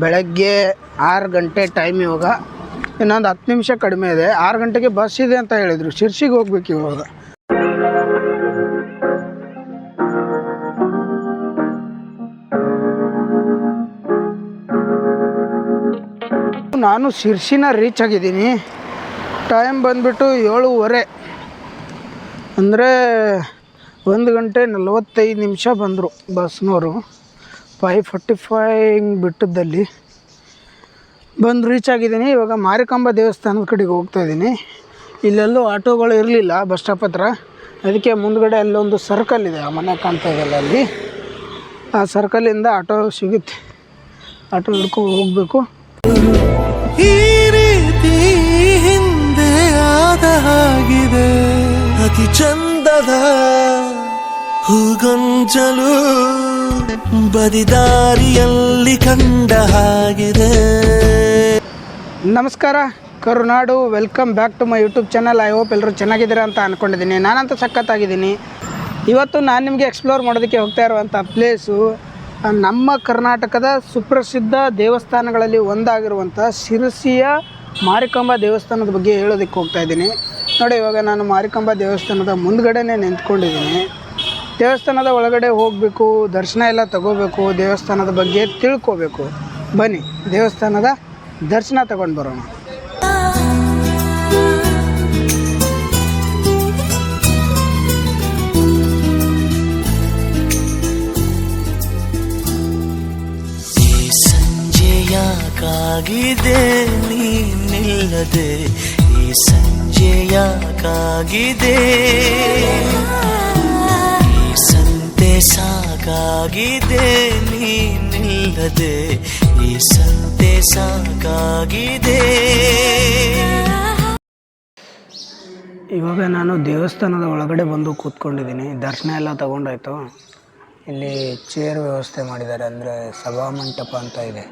ಬೆಳಗ್ಗೆ ಆರು ಗಂಟೆ ಟೈಮ್ ಇವಾಗ. ಇನ್ನೊಂದು ಹತ್ತು ನಿಮಿಷ ಕಡಿಮೆ ಇದೆ. ಆರು ಗಂಟೆಗೆ ಬಸ್ ಇದೆ ಅಂತ ಹೇಳಿದರು. ಶಿರ್ಸಿಗೆ ಹೋಗ್ಬೇಕು ಇವಾಗ. ನಾನು ಶಿರ್ಸಿನ ರೀಚ್ ಆಗಿದ್ದೀನಿ. ಟೈಮ್ ಬಂದುಬಿಟ್ಟು ಏಳುವರೆ. ಅಂದರೆ ಒಂದು ಗಂಟೆ ನಲವತ್ತೈದು ನಿಮಿಷ ಬಂದರು ಬಸ್ನವರು ಫೈವ್ ಫೋರ್ಟಿ ಫೈ ಬಿಟ್ಟದ್ದಲ್ಲಿ ಬಂದು ರೀಚ್ ಆಗಿದ್ದೀನಿ. ಇವಾಗ ಮಾರಿಕಾಂಬ ದೇವಸ್ಥಾನದ ಕಡೆಗೆ ಹೋಗ್ತಾ ಇದ್ದೀನಿ. ಇಲ್ಲೆಲ್ಲೂ ಆಟೋಗಳು ಇರಲಿಲ್ಲ ಬಸ್ ಸ್ಟಾಪ್ ಹತ್ರ. ಅದಕ್ಕೆ ಮುಂದ್ಗಡೆ ಅಲ್ಲೊಂದು ಸರ್ಕಲ್ ಇದೆ. ಆ ಮನೆ ಕಾಣ್ತಾ ಇದೆ ಅಲ್ಲಿ ಆ ಸರ್ಕಲಿಂದ ಆಟೋ ಸಿಗುತ್ತೆ. ಆಟೋ ಹಿಡ್ಕೊಂಡು ಹೋಗಬೇಕು. ಈ ರೀತಿ ಹಿಂದೆ ಆದ ಅತಿ ಚಂದದ ಹೂಗೊಂಚಲು. ಬದಿದಾರಿಯಲ್ಲಿ ಕಂಡ ಹಾಗಿದೆ. ನಮಸ್ಕಾರ, Karunadu welcome back to my YouTube channel I hope ಎಲ್ಲರೂ ಚೆನ್ನಾಗಿದ್ದೀರಾ ಅಂತ ಅಂದ್ಕೊಂಡಿದ್ದೀನಿ ನಾನಂತೂ ಸಖತ್ತಾಗಿದ್ದೀನಿ. ಇವತ್ತು ನಾನು ನಿಮಗೆ ಎಕ್ಸ್ಪ್ಲೋರ್ ಮಾಡೋದಕ್ಕೆ ಹೋಗ್ತಾ ಇರುವಂಥ ಪ್ಲೇಸು ನಮ್ಮ ಕರ್ನಾಟಕದ ಸುಪ್ರಸಿದ್ಧ ದೇವಸ್ಥಾನಗಳಲ್ಲಿ ಒಂದಾಗಿರುವಂಥ ಶಿರಸಿಯ ಮಾರಿಕಂಬ ದೇವಸ್ಥಾನದ ಬಗ್ಗೆ ಹೇಳೋದಕ್ಕೆ ಹೋಗ್ತಾ ಇದ್ದೀನಿ. ನೋಡಿ, ಇವಾಗ ನಾನು ಮಾರಿಕಂಬ ದೇವಸ್ಥಾನದ ಮುಂದ್ಗಡೆನೇ ನಿಂತ್ಕೊಂಡಿದ್ದೀನಿ. ದೇವಸ್ಥಾನದ ಒಳಗಡೆ ಹೋಗಬೇಕು, ದರ್ಶನ ಎಲ್ಲ ತಗೋಬೇಕು, ದೇವಸ್ಥಾನದ ಬಗ್ಗೆ ತಿಳ್ಕೋಬೇಕು. ಬನ್ನಿ, ದೇವಸ್ಥಾನದ ದರ್ಶನ ತಗೊಂಡು ಬರೋಣ. ಈ ಸಂಜೆ ಯಾಕಾಗಿದೆ ನೀನಿಲ್ಲದೆ, ಈ ಸಂಜೆ ಸಾಕಾಗಿದೆ ನೀನಿಲ್ಲದೆ ಈ ಸಂತೆ ಸಾಕಾಗಿದೆ. ಇವಾಗ ನಾನು ದೇವಸ್ಥಾನದ ಒಳಗಡೆ ಬಂದು ಕೂತ್ಕೊಂಡಿದ್ದೀನಿ. ದರ್ಶನ ಎಲ್ಲ ತಗೊಂಡಾಯ್ತು. ಇಲ್ಲಿ ಚೇರ್ ವ್ಯವಸ್ಥೆ ಮಾಡಿದ್ದಾರೆ. ಅಂದರೆ ಸಭಾಮಂಟಪ ಅಂತ ಇದೆ.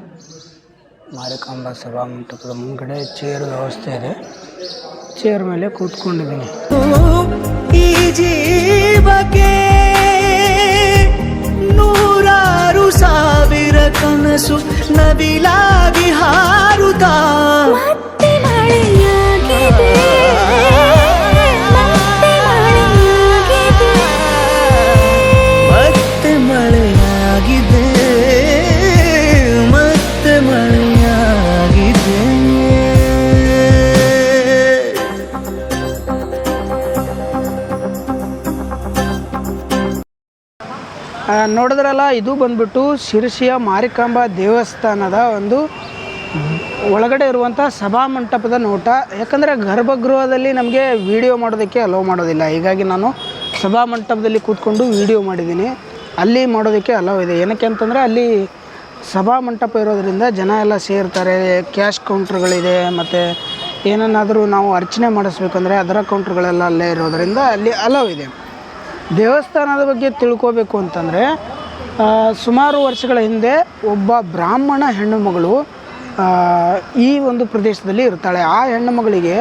ಮಾರಿಕಾಂಬ ಸಭಾಮಂಟಪದ ಮುಂದ್ಗಡೆ ಚೇರ್ ವ್ಯವಸ್ಥೆ ಇದೆ. ಚೇರ್ ಮೇಲೆ ಕೂತ್ಕೊಂಡಿದ್ದೀನಿ. ಈ ಜೀವಕ್ಕೆ ನೂರಾರು ಸಾವಿರ ಕನಸು ನವಿಲಾಗಿ ಹಾರುತ್ತಾ. ಮತ್ತೆ ಮಳೆಯಾಗಿದೆ. ನೋಡಿದ್ರಲ್ಲ, ಇದು ಬಂದ್ಬಿಟ್ಟು ಶಿರಸಿಯ ಮಾರಿಕಾಂಬ ದೇವಸ್ಥಾನದ ಒಂದು ಒಳಗಡೆ ಇರುವಂಥ ಸಭಾಮಂಟಪದ ನೋಟ. ಯಾಕಂದರೆ ಗರ್ಭಗೃಹದಲ್ಲಿ ನಮಗೆ ವಿಡಿಯೋ ಮಾಡೋದಕ್ಕೆ ಅಲೋ ಮಾಡೋದಿಲ್ಲ. ಹೀಗಾಗಿ ನಾನು ಸಭಾ ಮಂಟಪದಲ್ಲಿ ಕೂತ್ಕೊಂಡು ವಿಡಿಯೋ ಮಾಡಿದ್ದೀನಿ. ಅಲ್ಲಿ ಮಾಡೋದಕ್ಕೆ ಅಲೋ ಇದೆ. ಏನಕ್ಕೆ ಅಂತಂದರೆ ಅಲ್ಲಿ ಸಭಾ ಮಂಟಪ ಇರೋದರಿಂದ ಜನ ಎಲ್ಲ ಸೇರ್ತಾರೆ ಕ್ಯಾಶ್ ಕೌಂಟ್ರ್ಗಳಿದೆ ಮತ್ತು ಏನನ್ನಾದರೂ ನಾವು ಅರ್ಚನೆ ಮಾಡಿಸ್ಬೇಕಂದ್ರೆ ಅದರ ಕೌಂಟ್ರ್ಗಳೆಲ್ಲ ಅಲ್ಲೇ ಇರೋದರಿಂದ ಅಲ್ಲಿ ಅಲೋ ಇದೆ. ದೇವಸ್ಥಾನದ ಬಗ್ಗೆ ತಿಳ್ಕೋಬೇಕು ಅಂತಂದರೆ ಸುಮಾರು ವರ್ಷಗಳ ಹಿಂದೆ ಒಬ್ಬ ಬ್ರಾಹ್ಮಣ ಹೆಣ್ಣು ಮಗಳು ಈ ಒಂದು ಪ್ರದೇಶದಲ್ಲಿ ಇರ್ತಾಳೆ. ಆ ಹೆಣ್ಣು ಮಗಳಿಗೆ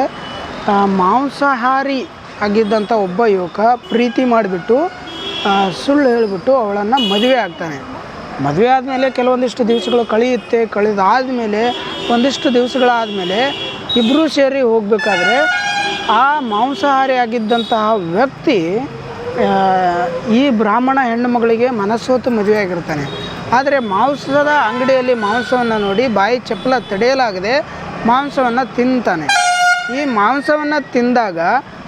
ಮಾಂಸಾಹಾರಿ ಆಗಿದ್ದಂಥ ಒಬ್ಬ ಯುವಕ ಪ್ರೀತಿ ಮಾಡಿಬಿಟ್ಟು ಸುಳ್ಳು ಹೇಳಿಬಿಟ್ಟು ಅವಳನ್ನು ಮದುವೆ ಆಗ್ತಾನೆ. ಮದುವೆ ಆದಮೇಲೆ ಕೆಲವೊಂದಿಷ್ಟು ದಿವಸಗಳು ಕಳೆಯುತ್ತೆ. ಕಳೆದಾದಮೇಲೆ, ಒಂದಿಷ್ಟು ದಿವಸಗಳಾದಮೇಲೆ ಇಬ್ಬರೂ ಸೇರಿ ಹೋಗಬೇಕಾದ್ರೆ ಆ ಮಾಂಸಾಹಾರಿ ಆಗಿದ್ದಂತಹ ವ್ಯಕ್ತಿ ಈ ಬ್ರಾಹ್ಮಣ ಹೆಣ್ಣು ಮಗಳಿಗೆ ಮನಸ್ಸೋತು ಮದುವೆ ಆಗಿರ್ತಾನೆ. ಆದರೆ ಮಾಂಸದ ಅಂಗಡಿಯಲ್ಲಿ ಮಾಂಸವನ್ನು ನೋಡಿ ಬಾಯಿ ಚಪ್ಪಲ ತಡೆಯಲಾಗದೆ ಮಾಂಸವನ್ನು ತಿಂತಾನೆ. ಈ ಮಾಂಸವನ್ನು ತಿಂದಾಗ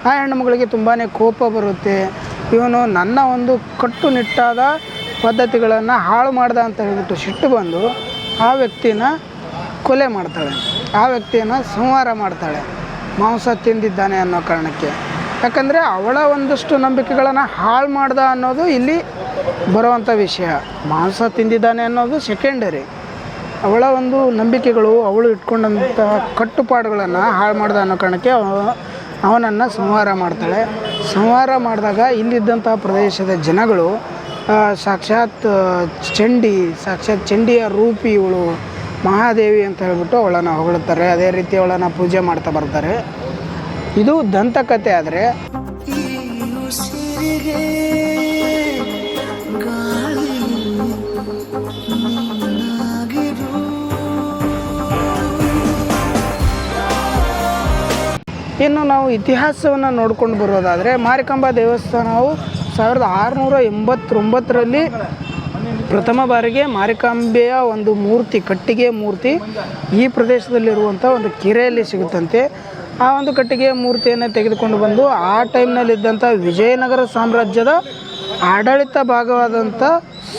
ಆ ಹೆಣ್ಣು ಮಗಳಿಗೆ ತುಂಬಾ ಕೋಪ ಬರುತ್ತೆ. ಇವನು ನನ್ನ ಒಂದು ಕಟ್ಟುನಿಟ್ಟಾದ ಪದ್ಧತಿಗಳನ್ನು ಹಾಳು ಮಾಡ್ದ ಅಂತ ಹೇಳಿಬಿಟ್ಟು ಸಿಟ್ಟು ಬಂದು ಆ ವ್ಯಕ್ತಿನ ಕೊಲೆ ಮಾಡ್ತಾಳೆ. ಆ ವ್ಯಕ್ತಿಯನ್ನು ಸಂಹಾರ ಮಾಡ್ತಾಳೆ. ಮಾಂಸ ತಿಂದಿದ್ದಾನೆ ಅನ್ನೋ ಕಾರಣಕ್ಕೆ. ಯಾಕಂದರೆ ಅವಳ ಒಂದಷ್ಟು ನಂಬಿಕೆಗಳನ್ನು ಹಾಳು ಮಾಡ್ದ ಅನ್ನೋದು ಇಲ್ಲಿ ಬರುವಂಥ ವಿಷಯ. ಮಾಂಸ ತಿಂದಿದ್ದಾನೆ ಅನ್ನೋದು ಸೆಕೆಂಡರಿ ಅವಳ ಒಂದು ನಂಬಿಕೆಗಳು, ಅವಳು ಇಟ್ಕೊಂಡಂಥ ಕಟ್ಟುಪಾಡುಗಳನ್ನು ಹಾಳು ಮಾಡ್ದ ಅನ್ನೋ ಕಾರಣಕ್ಕೆ ಅವನನ್ನು ಸಂಹಾರ ಮಾಡ್ತಾಳೆ. ಸಂಹಾರ ಮಾಡಿದಾಗ ಇಲ್ಲಿದ್ದಂಥ ಪ್ರದೇಶದ ಜನಗಳು ಸಾಕ್ಷಾತ್ ಚಂಡಿ, ಸಾಕ್ಷಾತ್ ಚಂಡಿಯ ರೂಪಿ ಇವಳು ಮಹಾದೇವಿ ಅಂತ ಹೇಳ್ಬಿಟ್ಟು ಅವಳನ್ನು ಹೊಗಳುತ್ತಾರೆ ಅದೇ ರೀತಿ ಅವಳನ್ನು ಪೂಜೆ ಮಾಡ್ತಾ ಬರ್ತಾರೆ. ಇದು ದಂತಕಥೆ ಆದರೆ ಇನ್ನು ನಾವು ಇತಿಹಾಸವನ್ನು ನೋಡ್ಕೊಂಡು ಬರೋದಾದರೆ ಮಾರಿಕಂಬ ದೇವಸ್ಥಾನವು ಸಾವಿರದ ಆರುನೂರ ಎಂಬತ್ತೊಂಬತ್ತರಲ್ಲಿ ಪ್ರಥಮ ಬಾರಿಗೆ ಮಾರಿಕಾಂಬೆಯ ಒಂದು ಮೂರ್ತಿ ಕಟ್ಟಿಗೆ ಮೂರ್ತಿ ಈ ಪ್ರದೇಶದಲ್ಲಿರುವಂಥ ಒಂದು ಕೆರೆಯಲ್ಲಿ ಸಿಗುತ್ತಂತೆ. ಆ ಒಂದು ಕಟ್ಟಿಗೆ ಮೂರ್ತಿಯನ್ನು ತೆಗೆದುಕೊಂಡು ಬಂದು ಆ ಟೈಮ್ನಲ್ಲಿದ್ದಂಥ ವಿಜಯನಗರ ಸಾಮ್ರಾಜ್ಯದ ಆಡಳಿತ ಭಾಗವಾದಂಥ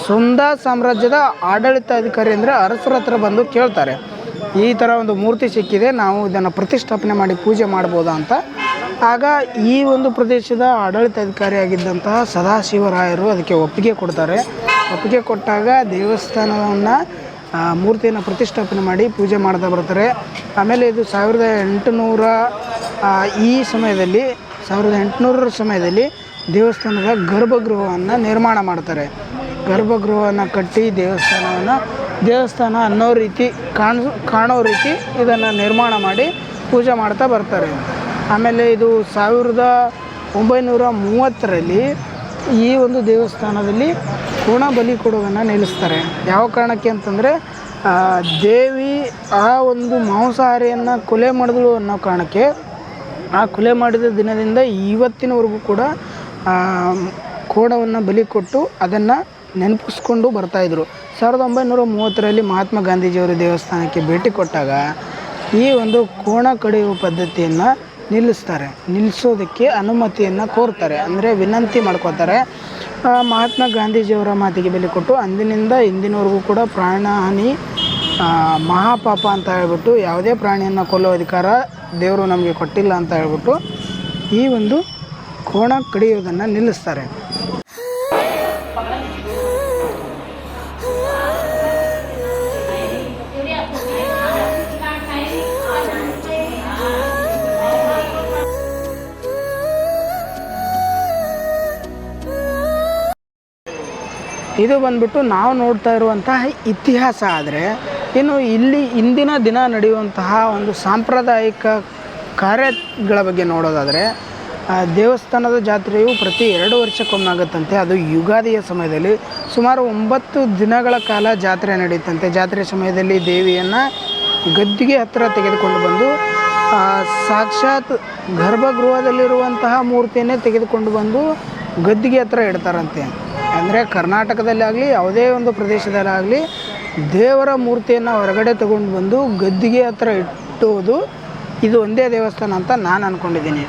ಸುಂದ ಸಾಮ್ರಾಜ್ಯದ ಆಡಳಿತಾಧಿಕಾರಿ ಅಂದರೆ ಅರಸರ ಹತ್ರ ಬಂದು ಕೇಳ್ತಾರೆ. ಈ ಥರ ಒಂದು ಮೂರ್ತಿ ಸಿಕ್ಕಿದೆ, ನಾವು ಇದನ್ನು ಪ್ರತಿಷ್ಠಾಪನೆ ಮಾಡಿ ಪೂಜೆ ಮಾಡ್ಬೋದಾ ಅಂತ. ಆಗ ಈ ಒಂದು ಪ್ರದೇಶದ ಆಡಳಿತಾಧಿಕಾರಿಯಾಗಿದ್ದಂತಹ ಸದಾಶಿವರಾಯರು ಅದಕ್ಕೆ ಒಪ್ಪಿಗೆ ಕೊಡ್ತಾರೆ. ಒಪ್ಪಿಗೆ ಕೊಟ್ಟಾಗ ದೇವಸ್ಥಾನವನ್ನು ಮೂರ್ತಿಯನ್ನು ಪ್ರತಿಷ್ಠಾಪನೆ ಮಾಡಿ ಪೂಜೆ ಮಾಡ್ತಾ ಬರ್ತಾರೆ. ಆಮೇಲೆ ಇದು ಸಾವಿರದ ಎಂಟುನೂರ ಈ ಸಮಯದಲ್ಲಿ, ಸಾವಿರದ ಎಂಟುನೂರರ ಸಮಯದಲ್ಲಿ ದೇವಸ್ಥಾನದ ಗರ್ಭಗೃಹವನ್ನು ನಿರ್ಮಾಣ ಮಾಡ್ತಾರೆ. ಗರ್ಭಗೃಹವನ್ನು ಕಟ್ಟಿ ದೇವಸ್ಥಾನವನ್ನು, ದೇವಸ್ಥಾನ ಅನ್ನೋ ರೀತಿ ಕಾಣಿಸ್ ಕಾಣೋ ರೀತಿ ಇದನ್ನು ನಿರ್ಮಾಣ ಮಾಡಿ ಪೂಜೆ ಮಾಡ್ತಾ ಬರ್ತಾರೆ. ಆಮೇಲೆ ಇದು ಸಾವಿರದ ಒಂಬೈನೂರ ಮೂವತ್ತರಲ್ಲಿ ಈ ಒಂದು ದೇವಸ್ಥಾನದಲ್ಲಿ ಕೋಣ ಬಲಿ ಕೊಡೋದನ್ನು ನಿಲ್ಲಿಸ್ತಾರೆ. ಯಾವ ಕಾರಣಕ್ಕೆ ಅಂತಂದರೆ ದೇವಿ ಆ ಒಂದು ಮಾಂಸಾಹಾರಿಯನ್ನು ಕೊಲೆ ಮಾಡಿದಳು ಅನ್ನೋ ಕಾರಣಕ್ಕೆ, ಆ ಕೊಲೆ ಮಾಡಿದ ದಿನದಿಂದ ಇವತ್ತಿನವರೆಗೂ ಕೂಡ ಕೋಣವನ್ನು ಬಲಿ ಕೊಟ್ಟು ಅದನ್ನು ನೆನಪಿಸ್ಕೊಂಡು ಬರ್ತಾಯಿದ್ರು ಸಾವಿರದ ಒಂಬೈನೂರ ಮೂವತ್ತರಲ್ಲಿ ಮಹಾತ್ಮ ಗಾಂಧೀಜಿಯವರ ದೇವಸ್ಥಾನಕ್ಕೆ ಭೇಟಿ ಕೊಟ್ಟಾಗ ಈ ಒಂದು ಕೋಣ ಕಡಿಯುವ ಪದ್ಧತಿಯನ್ನು ನಿಲ್ಲಿಸ್ತಾರೆ. ನಿಲ್ಲಿಸೋದಕ್ಕೆ ಅನುಮತಿಯನ್ನು ಕೋರ್ತಾರೆ. ಅಂದರೆ ವಿನಂತಿ ಮಾಡ್ಕೋತಾರೆ ಮಹಾತ್ಮ ಗಾಂಧೀಜಿಯವರ ಮಾತಿಗೆ ಬೆಲೆ ಕೊಟ್ಟು ಅಂದಿನಿಂದ ಇಂದಿನವರೆಗೂ ಕೂಡ ಪ್ರಾಣಹಾನಿ ಮಹಾಪಾಪ ಅಂತ ಹೇಳ್ಬಿಟ್ಟು ಯಾವುದೇ ಪ್ರಾಣಿಯನ್ನು ಕೊಲ್ಲೋ ಅಧಿಕಾರ ದೇವರು ನಮಗೆ ಕೊಟ್ಟಿಲ್ಲ ಅಂತ ಹೇಳ್ಬಿಟ್ಟು ಈ ಒಂದು ಕೋಣ ಕಡಿಯೋದನ್ನು ನಿಲ್ಲಿಸ್ತಾರೆ. ಇದು ಬಂದ್ಬಿಟ್ಟು ನಾವು ನೋಡ್ತಾ ಇರುವಂತಹ ಇತಿಹಾಸ ಆದರೆ ಇನ್ನು ಇಲ್ಲಿ ಇಂದಿನ ದಿನ ನಡೆಯುವಂತಹ ಒಂದು ಸಾಂಪ್ರದಾಯಿಕ ಕಾರ್ಯಗಳ ಬಗ್ಗೆ ನೋಡೋದಾದರೆ ದೇವಸ್ಥಾನದ ಜಾತ್ರೆಯು ಪ್ರತಿ ಎರಡು ವರ್ಷಕ್ಕೊಮ್ಮೆ ಆಗುತ್ತಂತೆ. ಅದು ಯುಗಾದಿಯ ಸಮಯದಲ್ಲಿ ಸುಮಾರು ಒಂಬತ್ತು ದಿನಗಳ ಕಾಲ ಜಾತ್ರೆ ನಡೆಯುತ್ತಂತೆ ಜಾತ್ರೆ ಸಮಯದಲ್ಲಿ ದೇವಿಯನ್ನು ಗದ್ದಿಗೆ ಹತ್ತಿರ ತೆಗೆದುಕೊಂಡು ಬಂದು ಸಾಕ್ಷಾತ್ ಗರ್ಭಗೃಹದಲ್ಲಿರುವಂತಹ ಮೂರ್ತಿಯನ್ನೇ ತೆಗೆದುಕೊಂಡು ಬಂದು ಗದ್ದಿಗೆ ಹತ್ತಿರ ಇಡ್ತಾರಂತೆ. ಅಂದರೆ ಕರ್ನಾಟಕದಲ್ಲಿ ಆಗಲಿ, ಯಾವುದೇ ಒಂದು ಪ್ರದೇಶದಲ್ಲಾಗಲಿ ದೇವರ ಮೂರ್ತಿಯನ್ನು ಹೊರಗಡೆ ತಗೊಂಡು ಬಂದು ಗದ್ದಿಗೆ ಹತ್ರ ಇಟ್ಟುವುದು ಇದು ಒಂದೇ ದೇವಸ್ಥಾನ ಅಂತ ನಾನು ಅಂದ್ಕೊಂಡಿದ್ದೀನಿ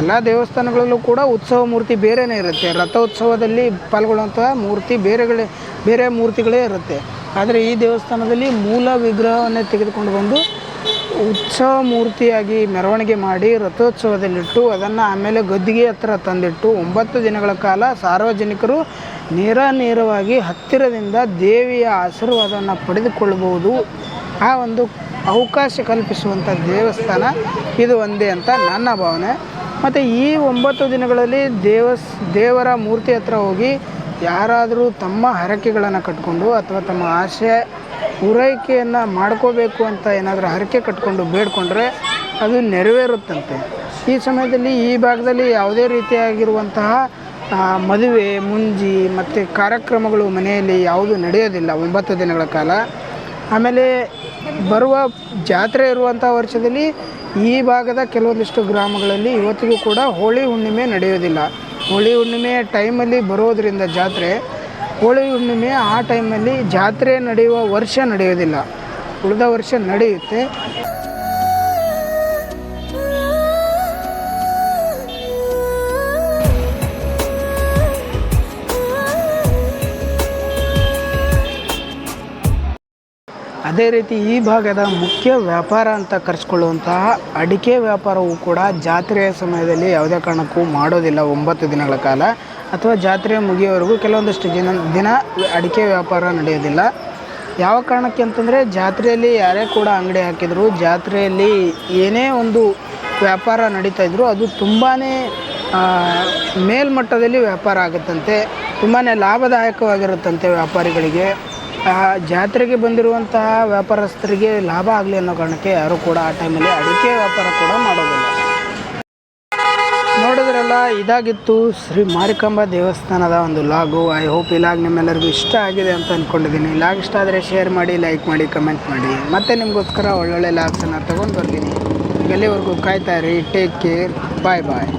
ಎಲ್ಲ ದೇವಸ್ಥಾನಗಳಲ್ಲೂ ಕೂಡ ಉತ್ಸವ ಮೂರ್ತಿ ಬೇರೆಯೇ ಇರುತ್ತೆ. ರಥೋತ್ಸವದಲ್ಲಿ ಪಾಲ್ಗೊಳ್ಳುವಂಥ ಮೂರ್ತಿ ಬೇರೆಗಳೇ, ಬೇರೆ ಮೂರ್ತಿಗಳೇ ಇರುತ್ತೆ. ಆದರೆ ಈ ದೇವಸ್ಥಾನದಲ್ಲಿ ಮೂಲ ವಿಗ್ರಹವನ್ನೇ ತೆಗೆದುಕೊಂಡು ಬಂದು ಉತ್ಸವ ಮೂರ್ತಿಯಾಗಿ ಮೆರವಣಿಗೆ ಮಾಡಿ ರಥೋತ್ಸವದಲ್ಲಿಟ್ಟು ಅದನ್ನು ಆಮೇಲೆ ಗದ್ದಿಗೆ ಹತ್ತಿರ ತಂದಿಟ್ಟು ಒಂಬತ್ತು ದಿನಗಳ ಕಾಲ ಸಾರ್ವಜನಿಕರು ನೇರ ನೇರವಾಗಿ ಹತ್ತಿರದಿಂದ ದೇವಿಯ ಆಶೀರ್ವಾದವನ್ನು ಪಡೆದುಕೊಳ್ಳಬಹುದು. ಆ ಒಂದು ಅವಕಾಶ ಕಲ್ಪಿಸುವಂಥ ದೇವಸ್ಥಾನ ಇದು ಒಂದೇ ಅಂತ ನನ್ನ ಭಾವನೆ. ಮತ್ತು ಈ ಒಂಬತ್ತು ದಿನಗಳಲ್ಲಿ ದೇವಸ್, ದೇವರ ಮೂರ್ತಿ ಹತ್ರ ಹೋಗಿ ಯಾರಾದರೂ ತಮ್ಮ ಹರಕೆಗಳನ್ನು ಕಟ್ಕೊಂಡು ಅಥವಾ ತಮ್ಮ ಆಸೆ ಪೂರೈಕೆಯನ್ನು ಮಾಡ್ಕೋಬೇಕು ಅಂತ ಏನಾದರೂ ಹರಕೆ ಕಟ್ಕೊಂಡು ಬೇಡ್ಕೊಂಡ್ರೆ ಅದು ನೆರವೇರುತ್ತಂತೆ. ಈ ಸಮಯದಲ್ಲಿ ಈ ಭಾಗದಲ್ಲಿ ಯಾವುದೇ ರೀತಿಯಾಗಿರುವಂತಹ ಮದುವೆ, ಮುಂಜಿ ಮತ್ತು ಕಾರ್ಯಕ್ರಮಗಳು ಮನೆಯಲ್ಲಿ ಯಾವುದು ನಡೆಯೋದಿಲ್ಲ ಒಂಬತ್ತು ದಿನಗಳ ಕಾಲ. ಆಮೇಲೆ ಬರುವ ಜಾತ್ರೆ ಇರುವಂಥ ವರ್ಷದಲ್ಲಿ ಈ ಭಾಗದ ಕೆಲವೊಂದಿಷ್ಟು ಗ್ರಾಮಗಳಲ್ಲಿ ಇವತ್ತಿಗೂ ಕೂಡ ಹೋಳಿ ಹುಣ್ಣಿಮೆ ನಡೆಯೋದಿಲ್ಲ. ಹೋಳಿ ಹುಣ್ಣಿಮೆ ಟೈಮಲ್ಲಿ ಬರೋದರಿಂದ ಜಾತ್ರೆ ಹೋಳಿ ಹುಣ್ಣಿಮೆ ಆ ಟೈಮಲ್ಲಿ ಜಾತ್ರೆ ನಡೆಯುವ ವರ್ಷ ನಡೆಯೋದಿಲ್ಲ. ಉಳಿದ ವರ್ಷ ನಡೆಯುತ್ತೆ. ಅದೇ ರೀತಿ ಈ ಭಾಗದ ಮುಖ್ಯ ವ್ಯಾಪಾರ ಅಂತ ಕರೆಸ್ಕೊಳ್ಳುವಂತಹ ಅಡಿಕೆ ವ್ಯಾಪಾರವು ಕೂಡ ಜಾತ್ರೆಯ ಸಮಯದಲ್ಲಿ ಯಾವುದೇ ಕಾರಣಕ್ಕೂ ಮಾಡೋದಿಲ್ಲ ಒಂಬತ್ತು ದಿನಗಳ ಕಾಲ. ಅಥವಾ ಜಾತ್ರೆ ಮುಗಿಯೋವರೆಗೂ ಕೆಲವೊಂದಷ್ಟು ಜನ ದಿನ ಅಡಿಕೆ ವ್ಯಾಪಾರ ನಡೆಯೋದಿಲ್ಲ. ಯಾವ ಕಾರಣಕ್ಕೆ ಅಂತಂದರೆ ಜಾತ್ರೆಯಲ್ಲಿ ಯಾರೇ ಕೂಡ ಅಂಗಡಿ ಹಾಕಿದ್ರು, ಜಾತ್ರೆಯಲ್ಲಿ ಏನೇ ಒಂದು ವ್ಯಾಪಾರ ನಡೀತಾ ಇದ್ರು ಅದು ತುಂಬಾ ಮೇಲ್ಮಟ್ಟದಲ್ಲಿ ವ್ಯಾಪಾರ ಆಗುತ್ತಂತೆ ತುಂಬಾ ಲಾಭದಾಯಕವಾಗಿರುತ್ತಂತೆ ವ್ಯಾಪಾರಿಗಳಿಗೆ. ಜಾತ್ರೆಗೆ ಬಂದಿರುವಂತಹ ವ್ಯಾಪಾರಸ್ಥರಿಗೆ ಲಾಭ ಆಗಲಿ ಅನ್ನೋ ಕಾರಣಕ್ಕೆ ಯಾರು ಕೂಡ ಆ ಟೈಮಲ್ಲಿ ಅಡಿಕೆ ವ್ಯಾಪಾರ ಕೂಡ ಮಾಡೋದಿಲ್ಲ. ನೋಡಿದ್ರಲ್ಲ ಇದಾಗಿತ್ತು. ಶ್ರೀ ಮಾರಿಕಾಂಬಾ ದೇವಸ್ಥಾನದ ಒಂದು ಲಾಗು. ಐ ಹೋಪ್ ಈ ಲಾಗ್ ನಿಮ್ಮೆಲ್ಲರಿಗೂ ಇಷ್ಟ ಆಗಿದೆ ಅಂತ ಅಂದ್ಕೊಂಡಿದ್ದೀನಿ ಲಾಗ್ ಇಷ್ಟ ಆದರೆ ಶೇರ್ ಮಾಡಿ ಲೈಕ್ ಮಾಡಿ ಕಮೆಂಟ್ ಮಾಡಿ. ಮತ್ತೆ ನಿಮಗೋಸ್ಕರ ಒಳ್ಳೊಳ್ಳೆ ಲಾಗ್ಸನ್ನು ತೊಗೊಂಡು ಬರ್ತೀನಿ. ಎಲ್ಲಿವರೆಗೂ ಕಾಯ್ತಾ ಇರಿ. ಟೇಕ್ ಕೇರ್ ಬಾಯ್ ಬಾಯ್